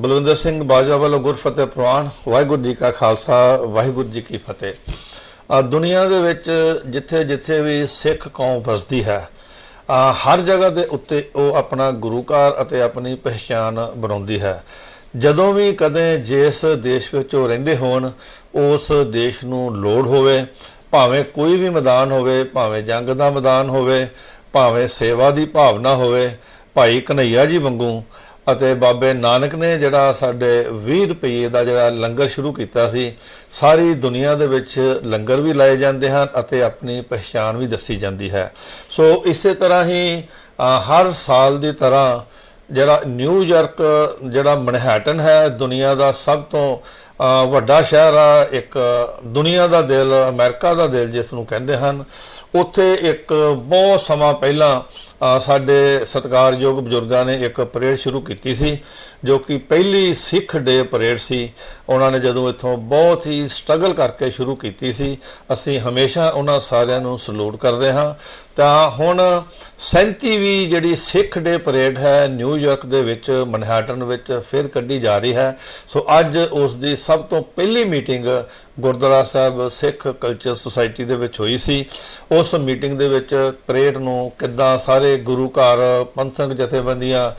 ਬਲਵਿੰਦਰ ਸਿੰਘ ਬਾਜਵਾ ਵੱਲੋਂ ਗੁਰਫਤਿਹ ਪ੍ਰਵਾਨ ਵਾਹਿਗੁਰੂ ਜੀ ਕਾ ਖਾਲਸਾ ਵਾਹਿਗੁਰੂ ਜੀ ਕੀ ਫਤਿਹ। ਅ, ਦੁਨੀਆ ਦੇ ਵਿੱਚ ਜਿੱਥੇ ਜਿੱਥੇ ਵੀ ਸਿੱਖ ਕੌਮ ਵਸਦੀ ਹੈ ਅ, ਹਰ ਜਗ੍ਹਾ ਦੇ ਉੱਤੇ ਉਹ ਆਪਣਾ ਗੁਰੂ ਘਰ ਅਤੇ ਆਪਣੀ ਪਹਿਚਾਨ ਬਣਾਉਂਦੀ ਹੈ। ਜਦੋਂ ਵੀ ਕਦੇ ਜਿਸ ਦੇਸ਼ ਵਿੱਚ ਉਹ ਰਹਿੰਦੇ ਹੋਣ ਉਸ ਦੇਸ਼ ਨੂੰ ਲੋੜ ਹੋਵੇ ਭਾਵੇਂ ਕੋਈ ਵੀ ਮੈਦਾਨ ਹੋਵੇ ਭਾਵੇਂ ਜੰਗ ਦਾ ਮੈਦਾਨ ਹੋਵੇ ਭਾਵੇਂ ਸੇਵਾ ਦੀ ਭਾਵਨਾ ਹੋਵੇ ਭਾਈ ਕਨਈਆ ਜੀ ਵਾਂਗੂ ਅਤੇ ਬਾਬੇ ਨਾਨਕ ਨੇ ਜਿਹੜਾ ਸਾਡੇ 20 ਰੁਪਏ ਦਾ ਜਿਹੜਾ ਲੰਗਰ ਸ਼ੁਰੂ ਕੀਤਾ ਸੀ, ਸਾਰੀ ਦੁਨੀਆ ਦੇ ਵਿੱਚ ਲੰਗਰ ਵੀ ਲਾਏ ਜਾਂਦੇ ਹਨ ਅਤੇ ਆਪਣੀ ਪਛਾਣ ਵੀ ਦੱਸੀ ਜਾਂਦੀ ਹੈ। ਸੋ ਇਸੇ ਤਰ੍ਹਾਂ ਹੀ ਹਰ ਸਾਲ ਦੀ ਤਰ੍ਹਾਂ ਜਿਹੜਾ ਨਿਊਯਾਰਕ ਜਿਹੜਾ ਮਨਹੈਟਨ ਹੈ, ਦੁਨੀਆ ਦਾ ਸਭ ਤੋਂ ਵੱਡਾ ਸ਼ਹਿਰ ਆ, ਇੱਕ ਦੁਨੀਆ ਦਾ ਦਿਲ, ਅਮਰੀਕਾ ਦਾ ਦਿਲ ਜਿਸ ਨੂੰ ਕਹਿੰਦੇ ਹਨ, ਉੱਥੇ ਇੱਕ ਬਹੁਤ ਸਮਾਂ ਪਹਿਲਾਂ ਸਾਡੇ ਸਤਿਕਾਰਯੋਗ ਬਜ਼ੁਰਗਾਂ ਨੇ ਇੱਕ ਪਰੇਡ ਸ਼ੁਰੂ ਕੀਤੀ ਸੀ, ਜੋ ਕਿ ਪਹਿਲੀ ਸਿੱਖ ਡੇ ਪਰੇਡ ਸੀ। ਉਹਨਾਂ ਨੇ ਜਦੋਂ ਇੱਥੋਂ ਬਹੁਤ ਹੀ ਸਟਰਗਲ ਕਰਕੇ ਸ਼ੁਰੂ ਕੀਤੀ ਸੀ, ਅਸੀਂ ਹਮੇਸ਼ਾ ਉਹਨਾਂ ਸਾਰਿਆਂ ਨੂੰ ਸਲੂਟ ਕਰਦੇ ਹਾਂ। ਤਾਂ ਹੁਣ 37ਵੀਂ ਜਿਹੜੀ ਸਿੱਖ ਡੇ ਪਰੇਡ ਹੈ ਨਿਊਯਾਰਕ ਦੇ ਵਿੱਚ, ਮਨਹੈਟਨ ਵਿੱਚ ਫਿਰ ਕੱਢੀ ਜਾ ਰਹੀ ਹੈ। ਸੋ ਅੱਜ ਉਸ ਦੀ ਸਭ ਤੋਂ ਪਹਿਲੀ meeting Gurdwara Sahib Sikh culture society ਦੇ ਵਿੱਚ ਹੋਈ ਸੀ। ਉਸ ਮੀਟਿੰਗ ਦੇ ਵਿੱਚ ਪਰੇਡ ਨੂੰ ਕਿੱਦਾਂ ਸਾਰੇ ਗੁਰੂ ਘਰ ਪੰਥਕ ਜਥੇਬੰਦੀਆਂ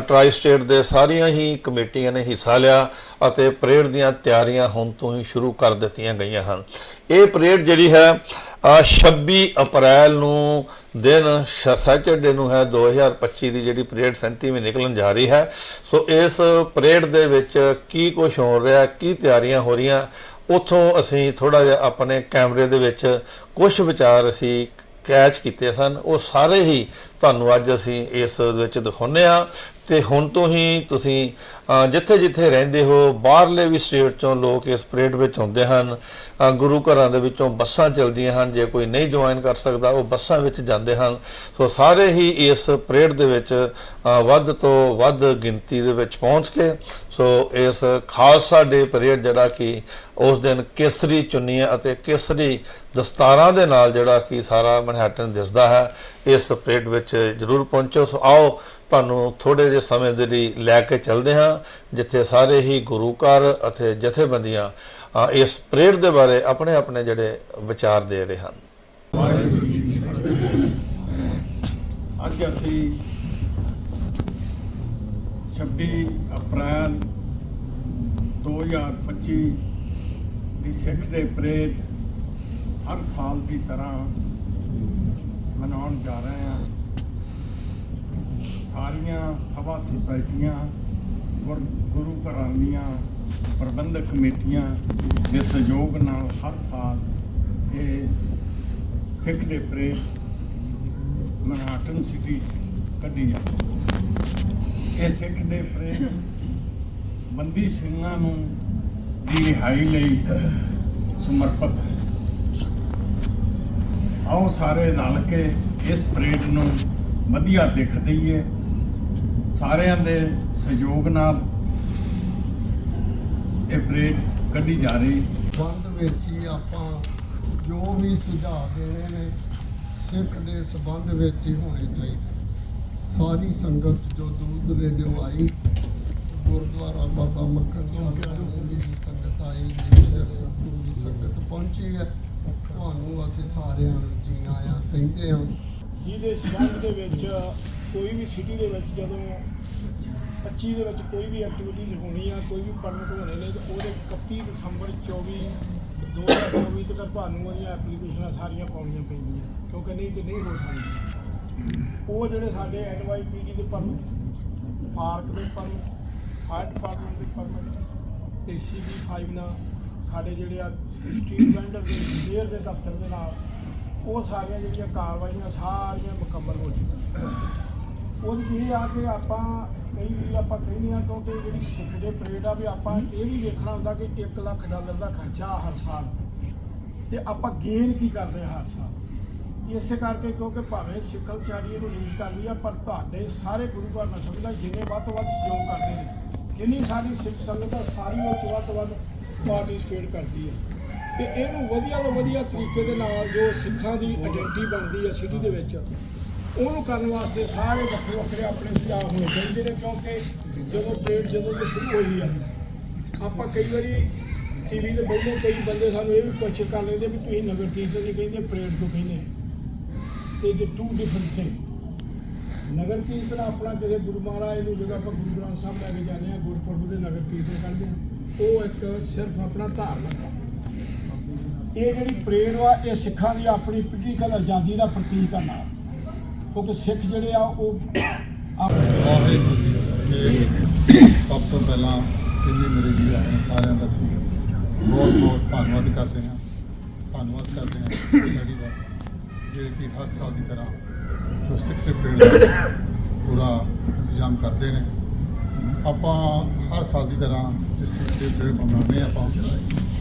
ਟਰਾਈ ਸਟੇਟ ਦੇ ਸਾਰੀਆਂ ਹੀ ਕਮੇਟੀਆਂ ਨੇ ਹਿੱਸਾ ਲਿਆ ਅਤੇ ਪਰੇਡ ਦੀਆਂ ਤਿਆਰੀਆਂ ਹੁਣ ਤੋਂ ਹੀ ਸ਼ੁਰੂ ਕਰ ਦਿੱਤੀਆਂ ਗਈਆਂ ਹਨ। ਇਹ ਪਰੇਡ ਜਿਹੜੀ ਹੈ ਅ, 26 ਅਪ੍ਰੈਲ ਨੂੰ ਦਿਨ ਸੈਚਰਡੇ ਨੂੰ ਹੈ 2025 ਦੀ ਜਿਹੜੀ ਪਰੇਡ 37ਵੀਂ ਨਿਕਲਣ ਜਾ ਰਹੀ ਹੈ। ਸੋ ਇਸ ਪਰੇਡ ਦੇ ਵਿੱਚ ਕੀ ਕੁਝ ਹੋ ਰਿਹਾ ਕੀ ਤਿਆਰੀਆਂ ਹੋ ਰਹੀਆਂ ਉਥੋਂ ਅਸੀਂ ਥੋੜਾ ਜਿਹਾ ਆਪਣੇ ਕੈਮਰੇ ਦੇ ਵਿੱਚ ਕੁਝ ਵਿਚਾਰ ਅਸੀਂ ਕੈਚ ਕੀਤੇ ਸਨ। ਉਹ ਸਾਰੇ ਹੀ ਤੁਹਾਨੂੰ ਅੱਜ ਅਸੀਂ ਇਸ ਵਿੱਚ ਦਿਖਾਉਂਦੇ ਆ ਤੇ ਹੁਣ ਤੋਂ ਹੀ ਤੁਸੀਂ ਜਿੱਥੇ ਜਿੱਥੇ ਰਹਿੰਦੇ ਹੋ, ਬਾਹਰਲੇ ਵੀ ਸਟੇਟ ਚੋਂ ਲੋਕ ਇਸ ਪਰੇਡ ਵਿੱਚ ਆਉਂਦੇ ਹਨ ਗੁਰੂ ਘਰਾਂ ਦੇ ਵਿੱਚੋਂ ਬੱਸਾਂ ਚੱਲਦੀਆਂ ਹਨ, ਜੇ ਕੋਈ ਨਹੀਂ ਜੁਆਇਨ ਕਰ ਸਕਦਾ, ਉਹ ਬੱਸਾਂ ਵਿੱਚ ਜਾਂਦੇ ਹਨ। ਸੋ ਸਾਰੇ ਹੀ ਇਸ ਪਰੇਡ ਦੇ ਵਿੱਚ ਵੱਧ ਤੋਂ ਵੱਧ ਗਿਣਤੀ ਦੇ ਵਿੱਚ ਪਹੁੰਚ ਕੇ, ਸੋ ਇਸ ਖਾਲਸਾ ਡੇ ਪਰੇਡ ਜਿਹੜਾ ਕਿ ਉਸ ਦਿਨ ਕੇਸਰੀ ਚੁੰਨੀਆਂ ਅਤੇ ਕੇਸਰੀ ਦਸਤਾਰਾਂ ਦੇ ਨਾਲ ਜਿਹੜਾ ਕਿ ਸਾਰਾ ਮਨਹੈਟਨ ਦਿਸਦਾ ਹੈ, ਇਸ ਪਰੇਡ ਵਿੱਚ ਜਰੂਰ ਪਹੁੰਚੋ। ਸੋ ਆਓ ਤੁਹਾਨੂੰ ਥੋੜੇ ਜਿਹੇ ਸਮੇਂ ਦੇ ਲਈ ਲੈ ਕੇ ਚੱਲਦੇ ਹਾਂ, ਜਿੱਥੇ ਸਾਰੇ ਹੀ ਗੁਰੂ ਘਰ ਅਤੇ ਜਥੇਬੰਦੀਆਂ ਇਸ ਪਰੇਡ ਦੇ ਬਾਰੇ ਆਪਣੇ ਆਪਣੇ ਜਿਹੜੇ ਵਿਚਾਰ ਦੇ ਰਹੇ ਹਨ। ਅੱਜ ਅਸੀਂ 26 ਅਪ੍ਰੈਲ 2025 ਦੀ ਸਿੱਖ ਦੇ ਪਰੇਡ ਹਰ ਸਾਲ ਦੀ ਤਰ੍ਹਾਂ ਮਨਾਉਣ ਜਾ ਰਹੇ ਹਾਂ। ਸਾਰੀਆਂ ਸਭਾ ਸੁਸਾਇਟੀਆਂ ਗੁਰ- ਗੁਰੂ ਘਰਾਂ ਦੀਆਂ ਪ੍ਰਬੰਧਕ ਕਮੇਟੀਆਂ ਦੇ ਸਹਿਯੋਗ ਨਾਲ ਹਰ ਸਾਲ ਇਹ ਸਿੱਖ ਦੇ ਪਰੇਡ ਮਨਹਾਟਨ ਸਿਟੀ 'ਚ ਕੱਢੀ ਜਾਂਦੀ ਹੈ। ਇਹ ਸਿੱਖ ਦੇ ਪਰੇਡ ਬੰਦੀ ਸਿੰਘਾਂ ਨੂੰ ਦੀ ਰਿਹਾਈ ਲਈ ਸਮਰਪਿਤ ਹੈ ਆਓ ਸਾਰੇ ਰਲ ਕੇ ਇਸ ਪਰੇਡ ਨੂੰ ਵਧੀਆ ਦਿਖ ਦਈਏ ਸਾਰਿਆਂ ਦੇ ਸਹਿਯੋਗ ਨਾਲ ਇਹ ਪਰੇਡ ਕੱਢੀ ਜਾ ਰਹੀ। ਬੰਦ ਵਿੱਚ ਹੀ ਆਪਾਂ ਜੋ ਵੀ ਸੁਝਾਅ ਦੇਣੇ ਨੇ ਸਿੱਖ ਦੇ ਸਬੰਧ ਵਿੱਚ ਹੀ ਹੋਣੇ ਚਾਹੀਦੇ। ਸਾਰੀ ਸੰਗਤ ਜੋ ਦੂਰ ਦੁਰੇਡਿਓ ਆਈ ਗੁਰਦੁਆਰਾ ਬਾਬਾ ਮੱਕਰ ਸਾਹਿਬ ਦੀ ਸੰਗਤ ਆਈ ਦੀ ਸੰਗਤ ਪਹੁੰਚੀ ਹੈ। ਤੁਹਾਨੂੰ ਅਸੀਂ ਸਾਰਿਆਂ ਨੂੰ ਜੀ ਆਇਆਂ ਕਹਿੰਦੇ ਹਾਂ। ਜਿਹਦੇ ਸੰਬੰਧ ਦੇ ਵਿੱਚ ਕੋਈ ਵੀ ਸਿਟੀ ਦੇ ਵਿੱਚ ਜਦੋਂ 25 ਦੇ ਵਿੱਚ ਕੋਈ ਵੀ ਐਕਟੀਵਿਟੀ ਹੋਣੀ ਆ ਕੋਈ ਵੀ ਪਰਮਿਟ ਹੋਣੇ ਨੇ ਤੇ ਉਹਦੇ 31 ਦਸੰਬਰ 24 2024 ਤੱਕ ਤੁਹਾਨੂੰ ਉਹਦੀਆਂ ਐਪਲੀਕੇਸ਼ਨਾਂ ਸਾਰੀਆਂ ਪਾਉਣੀਆਂ ਪੈਂਦੀਆਂ, ਕਿਉਂਕਿ ਨਹੀਂ ਤੇ ਨਹੀਂ ਹੋ ਸਕਦੀ ਉਹ ਜਿਹੜੇ ਸਾਡੇ ਐਨਵਾਈਪੀਡੀ ਦੇ ਪਰਮਿਟ ਪਾਰਕ ਦੇ ਪਰਮਿਟ ਫਾਇਰ ਡਿਪਾਰਟਮੈਂਟ ਦੇ ਪਰਮਿਟ ਏਸੀਬੀ 5 ਨਾਲ ਸਾਡੇ ਜਿਹੜੇ ਆ ਸਟਰੀਟ ਵੈਂਡਰ ਦੇ ਸ਼ੇਅਰ ਦੇ ਦਫ਼ਤਰ ਦੇ ਨਾਲ, ਉਹ ਸਾਰੀਆਂ ਜਿਹੜੀਆਂ ਕਾਰਵਾਈਆਂ ਸਾਰੀਆਂ ਮੁਕੰਮਲ ਹੋ ਚੁੱਕੀਆਂ। ਉਹ ਇਹ ਆ ਕਿ ਆਪਾਂ ਕਈ ਵੀ ਆਪਾਂ ਕਹਿੰਦੇ ਆ ਕਿਉਂਕਿ ਜਿਹੜੀ ਸਿੱਖ ਦੇ ਪਰੇਡ ਆ ਵੀ ਆਪਾਂ ਇਹ ਵੀ ਵੇਖਣਾ ਹੁੰਦਾ ਕਿ 1 ਲੱਖ ਡਾਲਰ ਦਾ ਖਰਚਾ ਹਰ ਸਾਲ। ਤੇ ਆਪਾਂ ਗੇਨ ਕੀ ਕਰਦੇ ਆ ਹਰ ਸਾਲ? ਇਸੇ ਕਰਕੇ ਕਿਉਂਕਿ ਭਾਵੇਂ ਸਿੱਖਲ ਚਾੜੀਏ ਨੂੰ ਲੀਡ ਕਰ ਲਈ ਆ, ਪਰ ਤੁਹਾਡੇ ਸਾਰੇ ਗੁਰੂ ਘਰ ਨਾਲ ਸਮਝਦਾ ਜਿਹਨੇ ਵੱਧ ਤੋਂ ਵੱਧ ਸਹਿਯੋਗ ਕਰਦੇ ਨੇ, ਜਿੰਨੀ ਸਾਡੀ ਸਿੱਖ ਸੰਗਤ ਆ, ਸਾਰੀ ਉਹ ਤੋਂ ਵੱਧ ਤੋਂ ਵੱਧ ਪਾਰਟਿਸਿਪੇਟ ਕਰਦੀ ਹੈ ਤੇ ਇਹਨੂੰ ਵਧੀਆ ਤੋਂ ਵਧੀਆ ਤਰੀਕੇ ਦੇ ਨਾਲ ਜੋ ਸਿੱਖਾਂ ਦੀ ਆਇਡੈਂਟੀ ਬਣਦੀ ਹੈ ਸਿਟੀ ਦੇ ਵਿੱਚ ਉਹਨੂੰ ਕਰਨ ਵਾਸਤੇ ਸਾਰੇ ਵੱਖਰੇ ਵੱਖਰੇ ਆਪਣੇ ਸੁਝਾਅ ਹੋਣੇ ਚਾਹੀਦੇ ਨੇ, ਕਿਉਂਕਿ ਜਦੋਂ ਪਰੇਡ ਜਦੋਂ ਤੋਂ ਸ਼ੁਰੂ ਹੋਈ ਆ, ਆਪਾਂ ਕਈ ਵਾਰੀ ਟੀਵੀ ਤੇ ਬੈਠੇ ਕਈ ਬੰਦੇ ਸਾਨੂੰ ਇਹ ਵੀ ਕੁਐਸਚਨ ਕਰ ਲੈਂਦੇ ਵੀ ਤੁਸੀਂ ਨਗਰ ਕੀਰਤਨ ਨਹੀਂ ਕਹਿੰਦੇ, ਪਰੇਡ ਤੋਂ ਕਹਿੰਦੇ ਤੇ ਜੇ ਟੂ ਡਿਫਰੈਂਟ ਥਿੰਗ ਨਗਰ ਕੀਰਤਨ ਆਪਣਾ ਕਿਸੇ ਗੁਰੂ ਮਹਾਰਾਜ ਨੂੰ ਜਦੋਂ ਆਪਾਂ ਗੁਰੂ ਗ੍ਰੰਥ ਸਾਹਿਬ ਲੈ ਕੇ ਜਾਂਦੇ ਆ ਗੁਰਪੁਰਬ ਦੇ ਨਗਰ ਕੀਰਤਨ ਕਰਦੇ ਆ ਉਹ ਇੱਕ ਸਿਰਫ ਆਪਣਾ ਧਾਰਮਿਕ ਇਹ ਜਿਹੜੀ ਪਰੇਡ ਵਾ, ਇਹ ਸਿੱਖਾਂ ਦੀ ਆਪਣੀ ਪੋਲੀਟੀਕਲ ਆਜ਼ਾਦੀ ਦਾ ਪ੍ਰਤੀਕ ਆ ਨਾਲ। ਕਿਉਂਕਿ ਸਿੱਖ ਜਿਹੜੇ ਆ ਉਹ ਵਾਹਿਗੁਰੂ ਜੀ ਤੇ ਸਭ ਤੋਂ ਪਹਿਲਾਂ ਜਿੰਨੇ ਮੇਰੇ ਵੀਰ ਆਏ ਸਾਰਿਆਂ ਦਾ ਸੀ ਬਹੁਤ ਬਹੁਤ ਧੰਨਵਾਦ ਕਰਦੇ ਹਾਂ। ਧੰਨਵਾਦ ਕਰਦੇ ਹਾਂ ਸਾਡੀ ਦਾ ਜਿਹੜੇ ਕਿ ਹਰ ਸਾਲ ਦੀ ਤਰ੍ਹਾਂ ਜੋ ਸਿੱਖ ਸੇ ਪੀੜ ਪੂਰਾ ਇੰਤਜ਼ਾਮ ਕਰਦੇ ਨੇ। ਆਪਾਂ ਹਰ ਸਾਲ ਦੀ ਤਰ੍ਹਾਂ ਜਿਸ ਸਿੱਖ ਦੇ ਪੀੜ ਮਨਾਉਂਦੇ ਹਾਂ ਆਪਾਂ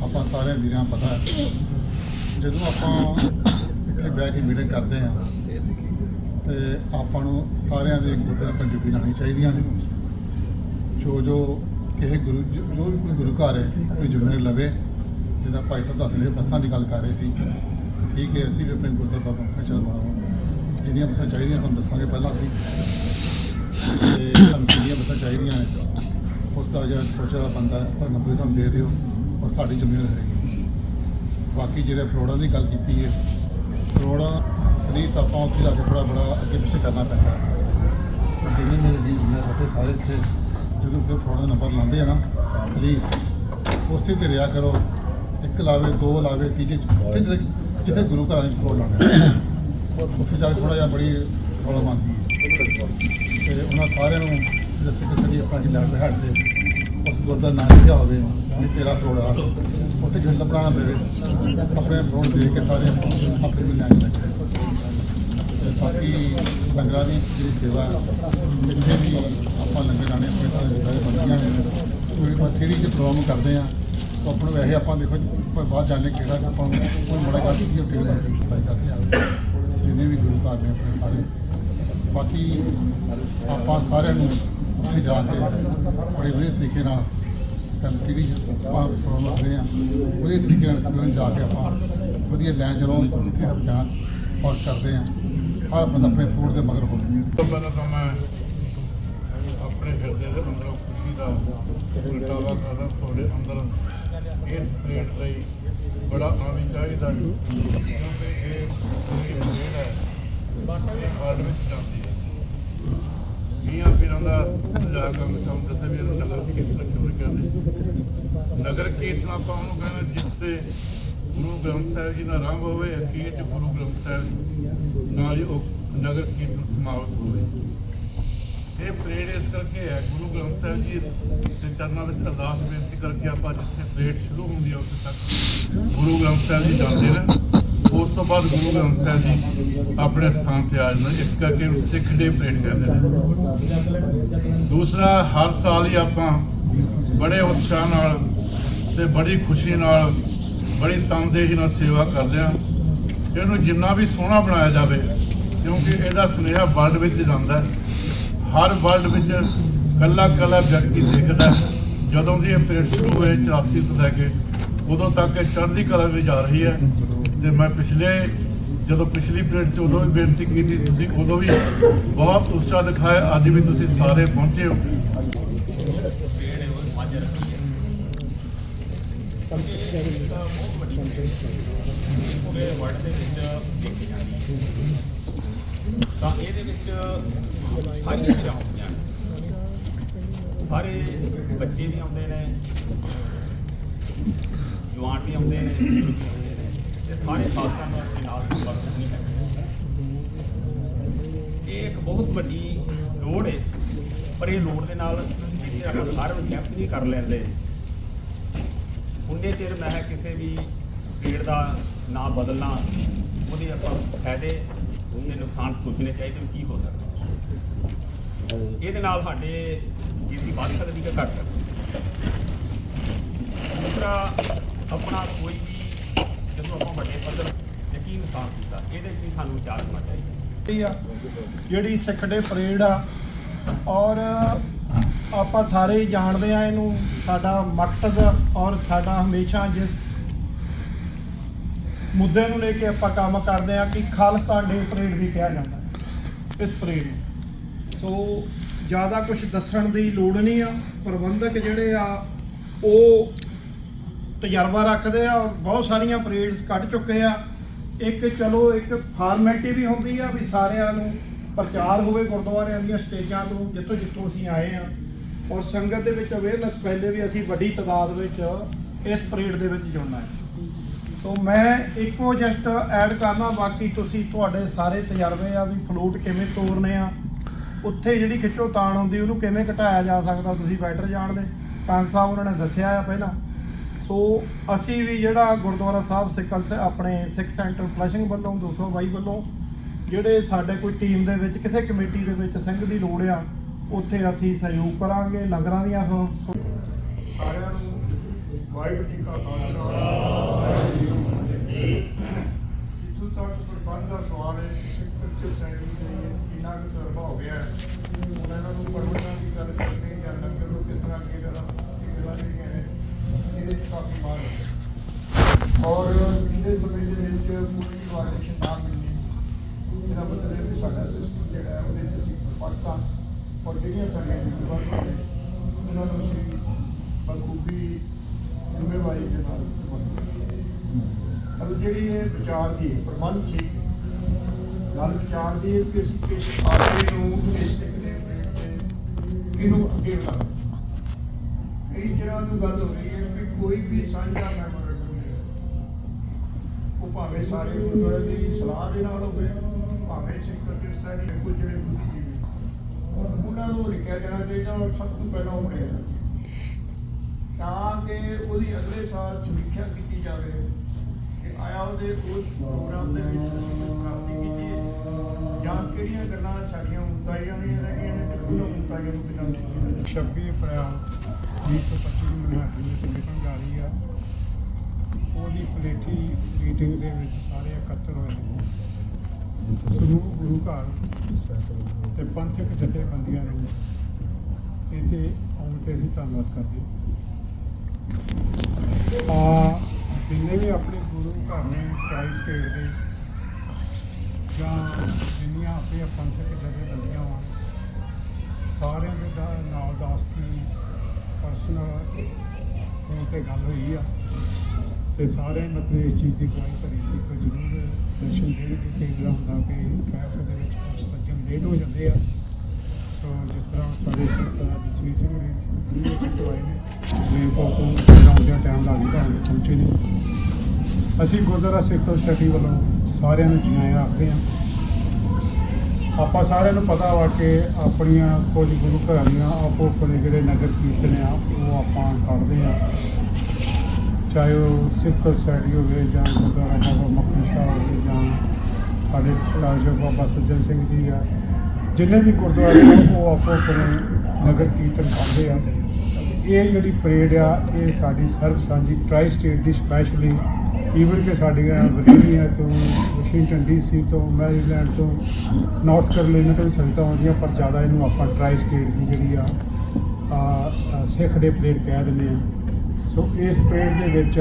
ਆਪਾਂ ਸਾਰਿਆਂ ਵੀਰਾਂ ਨੂੰ ਪਤਾ ਹੈ। ਜਦੋਂ ਆਪਾਂ ਇੱਥੇ ਬਹਿ ਕੇ ਮੀਟਿੰਗ ਕਰਦੇ ਹਾਂ ਤੇ ਆਪਾਂ ਨੂੰ ਸਾਰਿਆਂ ਦੇ ਗੁਰਦੁਆਰਾ ਕੰਟਰੀਬਿਊਟ ਲਾਉਣੀ ਚਾਹੀਦੀਆਂ ਨੇ। ਜੋ ਜੋ ਕਿਸੇ ਗੁਰੂ, ਜੋ ਵੀ ਕੋਈ ਗੁਰੂ ਘਰ ਹੈ ਆਪਣੀ ਜ਼ਿੰਮੇਵਾਰੀ ਲਵੇ ਜਿਹਦਾ ਭਾਈ ਸਾਹਿਬ ਦੱਸ ਰਹੇ, ਬੱਸਾਂ ਦੀ ਗੱਲ ਕਰ ਰਹੇ ਸੀ। ਠੀਕ ਹੈ, ਅਸੀਂ ਵੀ ਆਪਣੇ ਗੁਰਦੁਆਰਾ ਬਾਬਾ ਮੈਂ ਚੱਲ ਪਾਵਾਂ ਬੱਸਾਂ ਚਾਹੀਦੀਆਂ, ਤੁਹਾਨੂੰ ਦੱਸਾਂਗੇ ਪਹਿਲਾਂ ਅਸੀਂ। ਤੇ ਸਾਨੂੰ ਕਿੰਨੀਆਂ ਬੱਸਾਂ ਚਾਹੀਦੀਆਂ ਨੇ, ਉਸ ਦਾ ਜਿਹੜਾ ਪੁੱਛ ਵਾਲਾ ਬੰਦਾ ਪਰ ਨੰਬਰ ਸਾਨੂੰ ਦੇ ਦਿਓ, ਉਹ ਸਾਡੀ ਜ਼ਿੰਮੇਵਾਰੀ ਰਹੇਗੀ ਬਾਕੀ ਜਿਹੜੇ ਫਰੋੜਾਂ ਦੀ ਗੱਲ ਕੀਤੀ ਹੈ, ਫਰੋੜਾਂ ਰੀਸ ਆਪਾਂ ਉੱਥੇ ਜਾ ਕੇ ਥੋੜਾ ਬੜਾ ਅੱਗੇ ਪਿੱਛੇ ਕਰਨਾ ਪੈਂਦਾ ਹੈ। ਜਿੰਨੇ ਮੇਰੇ ਵੀਰ ਨੇ ਅਤੇ ਸਾਰੇ ਇੱਥੇ, ਜਦੋਂ ਉੱਥੇ ਫਰੋੜਾਂ ਦਾ ਨੰਬਰ ਲਾਉਂਦੇ ਆ ਨਾ ਰੀਸ ਉਸੇ ਤੇ ਰਿਆ ਕਰੋ ਇੱਕ ਲਾਵੇ, ਦੋ ਲਾਵੇ, ਤੀਜੇ ਜਿੱਥੇ ਜਿੱਥੇ ਗੁਰੂ ਘਰਾਂ ਦੀ ਫਰੋੜ ਲਾਉਂਦੇ ਆ। ਉੱਥੇ ਜਾ ਕੇ ਥੋੜਾ ਜਿਹਾ ਬੜੀ ਪ੍ਰੋਬਲਮ ਆਉਂਦੀ ਹੈ ਤੇ ਉਹਨਾਂ ਸਾਰਿਆਂ ਨੂੰ ਦੱਸੇ ਕਿ ਸਾਡੀ ਆਪਣਾ ਜ਼ਿਲ੍ਹਾ ਬਿਹਾਰ ਦੇ ਉਸ ਦਾ ਨਾਮ ਲਿਖਿਆ ਹੋਵੇ, ਵੀ ਤੇਰਾ ਫਰੋੜਾ ਉੱਥੇ ਜਿਹੜਾ ਬਣਾਉਣਾ ਪਵੇ ਆਪਣੇ ਫਰੋੜ ਦੇ ਕੇ ਸਾਰੇ ਆਪਣੇ ਮਿਲਿਆ ਚ ਬਾਕੀ ਲੰਗਰਾਂ ਦੀ ਜਿਹੜੀ ਸੇਵਾ ਹੈ, ਇੱਥੇ ਵੀ ਆਪਾਂ ਲੰਗਰ ਲਾਣੇ ਆਪਣੇ ਸਾਰੇ ਜਿਹੜੇ ਬੰਦੀਆਂ ਨੇ। ਕੋਈ ਆਪਾਂ ਸੀੜੀ 'ਚ ਪ੍ਰੋਗਰਾਮ ਕਰਦੇ ਆ ਤਾਂ ਆਪਾਂ ਨੂੰ ਵੈਸੇ ਆਪਾਂ ਦੇਖੋ ਕੋਈ ਬਾਹਰ ਜਾਣੇ ਕਿਹੜਾ ਆਪਾਂ ਕੋਈ ਬੜਾ ਗੱਲ ਕੀ ਟੇਬਲ ਕਰਦੇ ਆ ਜਿੰਨੇ ਵੀ ਗੁਰੂ ਘਰ ਨੇ ਆਪਣੇ ਸਾਰੇ। ਬਾਕੀ ਆਪਾਂ ਸਾਰਿਆਂ ਨੂੰ ਉੱਥੇ ਜਾ ਕੇ ਬੜੇ ਵਧੀਆ ਤਰੀਕੇ ਨਾਲ ਕੰਸੀਰੀ ਆਪਾਂ ਪ੍ਰੋਗਰਾਮ ਕਰਦੇ ਆ ਵਧੀਆ ਤਰੀਕੇ ਨਾਲ ਸਿਮਰਨ ਜਾ ਕੇ ਆਪਾਂ ਵਧੀਆ ਲੈ ਚਲੋ ਇੱਥੇ ਜਾਣ ਔਰ ਕਰਦੇ ਆ ਹਰ ਬੰਦਾ ਆਪਣੇ ਦੇ ਮਗਰ ਹੋਵੇ ਤੋਂ ਪਹਿਲਾਂ ਤਾਂ ਮੈਂ ਆਪਣੇ ਹਿਰਦੇ ਦੇ ਅੰਦਰੋਂ ਖੁਸ਼ੀ ਦਾ ਉਲਟਾ ਵਾ ਕਰਦਾ ਤੁਹਾਡੇ ਅੰਦਰ ਇਸ ਪਲੇਟ ਲਈ ਬੜਾ ਆਉਣਾ ਚਾਹੀਦਾ ਕਿਉਂਕਿ ਇਹ ਪੂਰੀ ਪਲੇਟ ਹੈ, ਇਹ ਬਾਅਦ ਵਿੱਚ ਜਾਂਦੀ ਹੈ। ਮੀਆਂ ਪੀਰਾਂ ਦਾ ਜਾ ਕੇ ਸਮ ਦੱਸੇ ਵੀ ਨਗਰ ਕੀਰਤਨ ਕਿਉਂ ਕਰਦੇ ਨਗਰ ਕੀਰਤਨ ਆਪਾਂ ਉਹਨੂੰ ਕਹਿੰਦੇ ਜਿੱਥੇ ਗੁਰੂ ਗ੍ਰੰਥ ਸਾਹਿਬ ਜੀ ਦਾ ਆਰੰਭ ਹੋਵੇ, ਅਖੀਰ ਚ ਗੁਰੂ ਗ੍ਰੰਥ ਸਾਹਿਬ ਨਾਲ ਹੀ ਉਹ ਨਗਰ ਕੀਰਤਨ ਸਮਾਪਤ ਹੋਵੇ। ਇਹ ਪਰੇਡ ਇਸ ਕਰਕੇ ਹੈ, ਗੁਰੂ ਗ੍ਰੰਥ ਸਾਹਿਬ ਜੀ ਦੇ ਚਰਨਾਂ ਵਿੱਚ ਅਰਦਾਸ ਬੇਨਤੀ ਕਰਕੇ ਆਪਾਂ ਜਿੱਥੇ ਪਰੇਡ ਸ਼ੁਰੂ ਹੁੰਦੀ ਹੈ, ਉੱਥੇ ਤੱਕ ਗੁਰੂ ਗ੍ਰੰਥ ਸਾਹਿਬ ਜੀ ਜਾਂਦੇ ਨੇ। ਉਸ ਤੋਂ ਬਾਅਦ ਗੁਰੂ ਗ੍ਰੰਥ ਸਾਹਿਬ ਜੀ ਆਪਣੇ ਸਥਾਨ ਤੇ ਆ ਜਾਂਦੇ ਨੇ, ਇਸ ਕਰਕੇ ਇਹਨੂੰ ਸਿੱਖ ਡੇ ਪਰੇਡ ਕਹਿੰਦੇ ਨੇ। ਦੂਸਰਾ, ਹਰ ਸਾਲ ਹੀ ਆਪਾਂ ਬੜੇ ਉਤਸ਼ਾਹ ਨਾਲ ਤੇ ਬੜੀ ਖੁਸ਼ੀ ਨਾਲ ਬੜੀ ਤਨਦੇਹੀ ਨਾਲ ਸੇਵਾ ਕਰਦੇ ਆ। ਇਹਨੂੰ ਜਿੰਨਾ ਵੀ ਸੋਹਣਾ ਬਣਾਇਆ ਜਾਵੇ, ਕਿਉਂਕਿ ਇਹਦਾ ਸੁਨੇਹਾ ਵਰਲਡ ਵਿੱਚ ਜਾਂਦਾ ਹਰ ਵਰਲਡ ਵਿੱਚ ਕੱਲਾ ਕੱਲਾ ਵਿਅਕਤੀ ਸਿੱਖਦਾ ਜਦੋਂ ਦੀ ਇਹ ਪਰੇਡ ਸ਼ੁਰੂ ਹੋਏ 84 ਤੋਂ ਲੈ ਕੇ, ਉਦੋਂ ਤੱਕ ਇਹ ਚੜ੍ਹਦੀ ਕਲਾ ਵਿੱਚ ਜਾ ਰਹੀ ਹੈ। ਤੇ ਮੈਂ ਪਿਛਲੇ, ਜਦੋਂ ਪਿਛਲੀ ਪਰੇਡ 'ਚ ਉਦੋਂ ਵੀ ਬੇਨਤੀ ਕੀਤੀ, ਤੁਸੀਂ ਉਦੋਂ ਵੀ ਬਹੁਤ ਉਤਸ਼ਾਹ ਦਿਖਾਇਆ। ਅੱਜ ਵੀ ਤੁਸੀਂ ਸਾਰੇ ਪਹੁੰਚੇ ਹੋ। ਪੂਰੇ ਵਰਲਡ ਦੇ ਵਿੱਚ ਦੇਖੀ ਜਾਂਦੀ ਹੈ ਤਾਂ ਇਹਦੇ ਵਿੱਚ ਸਾਰੀਆਂ ਚੀਜ਼ਾਂ ਆਉਂਦੀਆਂ ਨੇ ਸਾਰੇ ਬੱਚੇ ਵੀ ਆਉਂਦੇ ਨੇ ਜਵਾਨ ਵੀ ਆਉਂਦੇ ਨੇ ਬਜ਼ੁਰਗ ਤੇ ਸਾਰੇ ਖਾਲਸਾ ਨੂੰ ਆਪਣੇ ਨਾਲ ਵਰਤ ਨਹੀਂ ਹੈ ਇਹ ਇੱਕ ਬਹੁਤ ਵੱਡੀ ਲੋੜ ਹੈ, ਪਰ ਇਹ ਲੋੜ ਦੇ ਨਾਲ ਜੇ ਆਪਾਂ ਸਾਰੇ ਸਹਿਮਤ ਨਹੀਂ ਕਰ ਲੈਂਦੇ। ਉਨੇ ਚਿਰ ਮੈਂ ਕਿਸੇ ਵੀ ਪੇੜ ਦਾ ਨਾਂ ਬਦਲਣਾ, ਉਹਦੇ ਆਪਾਂ ਫਾਇਦੇ ਤੇ ਨੁਕਸਾਨ ਸੋਚਣੇ ਚਾਹੀਦੇ ਵੀ ਕੀ ਹੋ ਸਕਦਾ। ਇਹਦੇ ਨਾਲ ਸਾਡੇ ਗਿਣਤੀ ਵੱਧ ਸਕਦੀ ਹੈ ਘੱਟ ਸਕਦੀ। ਦੂਸਰਾ, ਆਪਣਾ ਕੋਈ ਵੀ ਜਦੋਂ ਆਪਾਂ ਵੱਡੇ ਪੱਧਰ ਤੇ ਕੀ ਨੁਕਸਾਨ ਕੀਤਾ, ਇਹਦੇ ਵਿੱਚ ਵੀ ਸਾਨੂੰ ਵਿਚਾਰ ਕਰਨਾ ਚਾਹੀਦਾ। ਇਹ ਆ ਜਿਹੜੀ ਸਿੱਖ ਡੇ ਪਰੇਡ ਆ, ਔਰ ਆਪਾਂ ਸਾਰੇ ਹੀ ਜਾਣਦੇ ਆ ਇਹਨੂੰ, ਸਾਡਾ ਮਕਸਦ ਔਰ ਸਾਡਾ ਹਮੇਸ਼ਾ ਜਿਸ ਮੁੱਦੇ ਨੂੰ ਲੈ ਕੇ ਆਪਾਂ ਕੰਮ ਕਰਦੇ ਆ ਕਿ ਖਾਲਿਸਤਾਨ ਡੇ ਪਰੇਡ ਵੀ ਕਿਹਾ ਜਾਂਦਾ ਇਸ ਪਰੇਡ ਨੂੰ। ਸੋ ਜ਼ਿਆਦਾ ਕੁਝ ਦੱਸਣ ਦੀ ਲੋੜ ਨਹੀਂ ਆ, ਪ੍ਰਬੰਧਕ ਜਿਹੜੇ ਆ, ਉਹ ਤਜਰਬਾ ਰੱਖਦੇ ਆ ਔਰ ਬਹੁਤ ਸਾਰੀਆਂ ਪਰੇਡਸ ਕੱਢ ਚੁੱਕੇ ਆ। ਇੱਕ ਚਲੋ, ਇੱਕ ਫਾਰਮੈਲਿਟੀ ਵੀ ਹੁੰਦੀ ਆ ਵੀ ਸਾਰਿਆਂ ਨੂੰ ਪ੍ਰਚਾਰ ਹੋਵੇ ਗੁਰਦੁਆਰਿਆਂ ਦੀਆਂ ਸਟੇਜਾਂ ਤੋਂ ਜਿੱਥੋਂ ਜਿੱਥੋਂ ਅਸੀਂ ਆਏ ਆ। ਔਰ ਸੰਗਤ ਦੇ ਵਿੱਚ ਅਵੇਅਰਨੈਸ ਪਹਿਲੇ ਵੀ ਅਸੀਂ ਵੱਡੀ ਤਾਦਾਦ ਵਿੱਚ ਇਸ ਪਰੇਡ ਦੇ ਵਿੱਚ ਜੁੜਨਾ ਹੈ। ਸੋ ਮੈਂ ਇੱਕੋ ਜਸਟ ਐਡ ਕਰਨਾ, ਬਾਕੀ ਤੁਸੀਂ ਤੁਹਾਡੇ ਸਾਰੇ ਤਜਰਬੇ ਆ ਵੀ ਫਲੋਟ ਕਿਵੇਂ ਤੋਰਨੇ ਆ, ਉੱਥੇ ਜਿਹੜੀ ਖਿੱਚੋ ਤਾਣ ਹੁੰਦੀ, ਉਹਨੂੰ ਕਿਵੇਂ ਘਟਾਇਆ ਜਾ ਸਕਦਾ, ਤੁਸੀਂ ਬੈਟਰ ਜਾਣਦੇ। ਕੰਗ ਸਾਹਿਬ ਉਹਨਾਂ ਨੇ ਦੱਸਿਆ ਆ ਪਹਿਲਾਂ। ਸੋ ਅਸੀਂ ਵੀ ਜਿਹੜਾ ਗੁਰਦੁਆਰਾ ਸਾਹਿਬ ਸਿੱਕਲ ਸ, ਆਪਣੇ ਸਿੱਖ ਸੈਂਟਰ ਫਲੈਸ਼ਿੰਗ ਵੱਲੋਂ 222 ਵੱਲੋਂ, ਜਿਹੜੇ ਸਾਡੇ ਕੋਈ ਟੀਮ ਦੇ ਵਿੱਚ, ਕਿਸੇ ਕਮੇਟੀ ਦੇ ਵਿੱਚ ਸਿੰਘ ਦੀ ਲੋੜ ਆ ਉੱਥੇ ਅਸੀਂ ਸਹਿਯੋਗ ਕਰਾਂਗੇ ਲੰਗਰਾਂ ਦੀਆਂ ਸਾਰਿਆਂ ਨੂੰ ਵਾਹਿਗੁਰੂ ਜੀ ਕਾ ਖਾਲਸਾ। ਜਿੱਥੋਂ ਤੱਕ ਪ੍ਰਬੰਧ ਦਾ ਸਵਾਲ ਹੈ, ਸਿੱਖ ਤੇ ਸੈਣੀ ਦੇ ਕਿੰਨਾ ਕੁ ਤਜਰਬਾ ਹੋ ਗਿਆ ਹੈ, ਉਹਨਾਂ ਨੂੰ ਪਰਮਿਸ਼ਨ ਦੀ ਗੱਲ ਕਰਦੇ ਜਾਂ ਲੰਗਰ ਨੂੰ ਕਿਸ ਤਰ੍ਹਾਂ ਅੱਗੇ ਜਾਣਾ ਇਹ ਗੱਲਾਂ ਜਿਹੜੀਆਂ ਨੇ, ਇਹਦੇ 'ਚ ਕਾਫੀ ਮਾਰ ਹੈ। ਔਰ ਪਿਛਲੇ ਸਮੇਂ ਦੇ ਵਿੱਚ ਪੂਰੀ ਵਾਇਲੇਸ਼ਨ ਨਾ ਮਿਲਣੀ, ਇਹਦਾ ਮਤਲਬ ਹੈ ਕਿ ਸਾਡਾ ਸਿਸਟਮ ਜਿਹੜਾ ਹੈ, ਉਹਦੇ 'ਚ ਅਸੀਂ ਪਰਪੱਕਤਾ ਔਰ ਜਿਹੜੀਆਂ ਸਾਡੀਆਂ ਜ਼ਿੰਮੇਵਾਰੀਆਂ ਨੇ ਉਹਨਾਂ ਨੂੰ ਅਸੀਂ ਬਖੂਬੀ ਜ਼ਿੰਮੇਵਾਰੀ ਦੇ ਨਾਲ ਅਬ ਜਿਹੜੀ ਇਹ ਵਿਚਾਰ ਦੀ ਪ੍ਰਬੰਧ ਸੀ ਗੱਲ ਵਿਚਾਰ ਦੀ ਹੈ ਕਿ ਅਸੀਂ ਕਿਸ ਆਦਮੀ ਨੂੰ ਇਸ ਸਿੱਖਦੇ ਅੱਗੇ ਵਧਾਉਣਾ ਕਈ ਤਰ੍ਹਾਂ ਨੂੰ ਗੱਲ ਹੋ ਰਹੀ ਹੈ ਕਿ ਕੋਈ ਵੀ ਸਾਂਝਾ ਮੈਂਬਰ ਉਹ ਭਾਵੇਂ ਸਾਰੇ ਗੁਰਦੁਆਰੇ ਦੀ ਸਲਾਹ ਦੇ ਨਾਲ ਹੋਵੇ, ਭਾਵੇਂ ਸਿੱਖ ਤੇ ਸਾਡੀ ਕੋਈ ਜਿਹੜੇ ਬੁੱਧੀਜੀਵੀ ਉਹਨਾਂ ਨੂੰ ਲਿਖਿਆ ਜਾਣਾ ਚਾਹੀਦਾ ਔਰ ਸਭ ਤੋਂ ਪਹਿਲਾਂ ਉਹ ਪੜਿਆ ਜਾਣਾ ਤਾਂ ਕਿ ਉਹਦੀ ਅਗਲੇ ਸਾਲ ਸਮੀਖਿਆ ਕੀਤੀ ਜਾਵੇ ਕਿ ਆਇਆ ਉਹਦੇ ਉਸ ਪ੍ਰੋਗਰਾਮ ਦੇ ਵਿੱਚ ਪ੍ਰਾਪਤੀ ਕੀਤੀ ਹੈ। ਜਾਂ ਕਿਹੜੀਆਂ ਗੱਲਾਂ ਸਾਡੀਆਂ ਉਤਾਈਆਂ ਨਹੀਂ ਰਹਿ ਗਈਆਂ ਨੇ ਤੇ ਉਹਨਾਂ ਉਤਾਈਆਂ ਨੂੰ ਕਿੰਨਾ ਨਹੀਂ 26 ਅਪ੍ਰੈਲ 2025 ਨੂੰ ਮਨਾਹਟੀ ਵਿੱਚ ਨਿਕਲਣ ਜਾ ਰਹੀ ਆ। ਉਹਦੀ ਪਲੇਠੀ ਮੀਟਿੰਗ ਦੇ ਵਿੱਚ ਸਾਰੇ ਇਕੱਤਰ ਹੋਏ ਨੇ। ਸਮੂਹ ਗੁਰੂ ਘਰ ਤੇ ਪੰਥਕ ਜਥੇਬੰਦੀਆਂ ਨੂੰ ਇੱਥੇ ਆਉਣ ਤੇ ਅਸੀਂ ਧੰਨਵਾਦ ਕਰਦੇ ਹਾਂ। ਆ ਜਿੰਨੇ ਵੀ ਆਪਣੇ ਗੁਰੂ ਘਰ ਨੇ ਟਰਾਈ ਸਟੇਟ ਦੇ, ਜਾਂ ਜਿੰਨੀਆਂ ਆਪਣੀਆਂ ਪੰਥਕ ਜਥੇਬੰਦੀਆਂ ਵਾ, ਸਾਰਿਆਂ ਦੇ ਦਾ ਨਾਲ ਦਾਸਤੀ ਪਰਸਨਲ ਫੋਨ ਤੇ ਗੱਲ ਹੋਈ ਆ। ਤੇ ਸਾਰੇ ਮਤਲਬ ਇਸ ਚੀਜ਼ ਦੀ ਗਵਾਹੀ ਭਰੀ ਸੀ ਕਿ ਜ਼ਰੂਰ ਦਰਸ਼ਨ ਦੇਣ ਕਿ ਕਈ ਵਾਰ ਹੁੰਦਾ ਕਿ ਟ੍ਰੈਫਿਕ ਦੇ ਵਿੱਚ ਕੁਝ ਸੱਜਣ ਲੇਟ ਹੋ ਜਾਂਦੇ ਆ। ਸੋ ਜਿਸ ਤਰ੍ਹਾਂ ਸਾਡੇ ਸਰਦਾਰ ਜਸਵੀਰ ਸਿੰਘ ਨੇ ਜਿਹੜੇ ਚਟਵਾਈ ਨੇ। ਮੇਰੇ ਕੋਲ ਤੋਂ ਟਾਈਮ ਲੱਗ ਗਿਆ ਹਾਲੇ ਪਹੁੰਚੇ ਨੇ ਅਸੀਂ ਗੁਰਦੁਆਰਾ ਸਿੱਖ ਸੋਸਾਇਟੀ ਵੱਲੋਂ ਸਾਰਿਆਂ ਨੂੰ ਜਨਾਇਆ ਆਇਆਂ ਆਖਦੇ ਹਾਂ। ਆਪਾਂ ਸਾਰਿਆਂ ਨੂੰ ਪਤਾ ਵਾ ਕਿ ਆਪਣੀਆਂ ਕੁਝ ਗੁਰੂ ਘਰਾਂ ਦੀਆਂ ਆਪੋ ਆਪਣੇ ਜਿਹੜੇ ਨਗਰ ਕੀਰਤਨ ਆ, ਉਹ ਆਪਾਂ ਕੱਢਦੇ ਆ ਚਾਹੇ ਉਹ ਸਿੱਖ ਸੋਸਾਇਟੀ ਹੋਵੇ ਜਾਂ ਗੁਰਦੁਆਰਾ ਬਾਬਾ ਮੱਖਣ ਸ਼ਾਹ ਹੋਵੇ ਜਾਂ ਸਾਡੇ ਸਤਿਕਾਰਯੋਗ ਬਾਬਾ ਸੱਜਣ ਸਿੰਘ ਜੀ ਆ ਜਿੰਨੇ ਵੀ ਗੁਰਦੁਆਰੇ ਆ ਉਹ ਆਪੋ ਆਪਣੇ ਨਗਰ ਕੀਰਤਨ ਕਰਦੇ ਆ। ਇਹ ਜਿਹੜੀ ਪਰੇਡ ਆ ਇਹ ਸਾਡੀ ਸਰਬ ਸਾਂਝੀ ਟਰਾਈ ਸਟੇਟ ਦੀ ਸਪੈਸ਼ਲੀ ਈਵਨ ਕਿ ਸਾਡੀਆਂ ਵਰਜੀਨੀਆ ਤੋਂ ਵਾਸ਼ਿੰਗਟਨ ਡੀਸੀ ਤੋਂ ਮੈਰੀਲੈਂਡ ਤੋਂ ਨਾਰਥ ਕੈਰੋਲੀਨਾ ਤੋਂ ਵੀ ਸੰਗਤਾਂ ਆਉਂਦੀਆਂ ਪਰ ਜ਼ਿਆਦਾ ਇਹਨੂੰ ਆਪਾਂ ਟਰਾਈ ਸਟੇਟ ਦੀ ਜਿਹੜੀ ਆ ਆ, ਸਿੱਖ ਦੇ ਪਰੇਡ ਕਹਿ ਦਿੰਦੇ ਆ। ਸੋ ਇਸ ਪਰੇਡ ਦੇ ਵਿੱਚ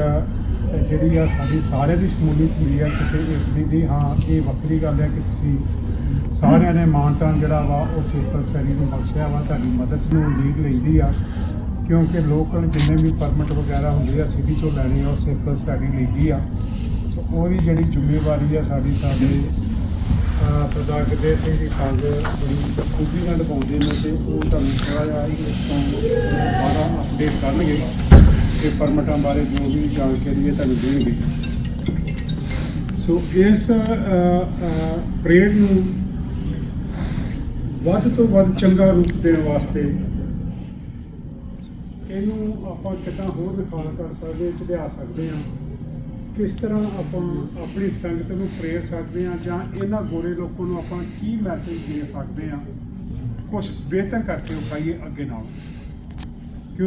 ਜਿਹੜੀ ਆ ਸਾਡੀ ਸਾਰਿਆਂ ਦੀ ਸ਼ਮੂਲੀਅਤ ਹੁੰਦੀ ਆ, ਕਿਸੇ ਇੱਕ ਦੀ ਨਹੀਂ, ਹਾਂ, ਇਹ ਵੱਖਰੀ ਗੱਲ ਹੈ ਕਿ ਤੁਸੀਂ ਸਾਰਿਆਂ ਨੇ ਮਾਨਤਾਨ ਜਿਹੜਾ ਵਾ, ਉਹ ਸਿੱਖ ਸੈਣੀ ਨੂੰ ਬਖਸ਼ਿਆ ਵਾ, ਤੁਹਾਡੀ ਮਦਦ ਨੂੰ ਲੀਡ ਲੈਂਦੀ ਆ। ਕਿਉਂਕਿ ਲੋਕਲ ਜਿੰਨੇ ਵੀ ਪਰਮਿਟ ਵਗੈਰਾ ਹੁੰਦੇ ਆ ਸਿਟੀ ਤੋਂ ਲੈਣੇ ਆ, ਉਹ ਸਿੱਖ ਸੈਣੀ ਲੈਂਦੀ ਆ। ਸੋ ਉਹਦੀ ਜਿਹੜੀ ਜ਼ਿੰਮੇਵਾਰੀ ਆ ਸਾਡੀ, ਸਾਡੇ ਸਰਦਾਰ ਗੁਰਦੇਵ ਸਿੰਘ ਜੀ ਕਾਂਗ ਬੜੀ ਖੂਬੀ ਨਾਲ ਨਿਭਾਉਂਦੇ ਨੇ ਤੇ ਉਹ ਤੁਹਾਨੂੰ ਥੋੜਾ ਜਿਹਾ ਇਸ ਤੋਂ ਦੁਬਾਰਾ ਅਪਡੇਟ ਕਰਨਗੇ। ਤੇ ਪਰਮਿਟਾਂ ਬਾਰੇ ਜੋ ਵੀ ਜਾਣਕਾਰੀ ਹੈ ਤੁਹਾਨੂੰ ਦੇਣਗੇ। ਸੋ ਇਸ ਪਰੇਡ ਨੂੰ ਵੱਧ ਤੋਂ ਵੱਧ ਚੰਗਾ ਰੂਪ ਦੇਣ ਵਾਸਤੇ ਇਹਨੂੰ ਆਪਾਂ ਕਿੱਦਾਂ ਹੋਰ ਵਿਖਾਣ ਕਰ ਸਕਦੇ ਹਾਂ ਚੜਿਆ ਸਕਦੇ ਹਾਂ, ਕਿਸ ਤਰ੍ਹਾਂ ਆਪਾਂ ਆਪਣੀ ਸੰਗਤ ਨੂੰ ਪ੍ਰੇਰ ਸਕਦੇ ਹਾਂ ਜਾਂ ਇਹਨਾਂ ਗੋਰੇ ਲੋਕਾਂ ਨੂੰ ਆਪਾਂ ਕੀ ਮੈਸੇਜ ਦੇ ਸਕਦੇ ਹਾਂ ਕੁਝ ਬਿਹਤਰ ਕਰਕੇ ਵਿਖਾਈਏ ਅੱਗੇ ਨਾਲ।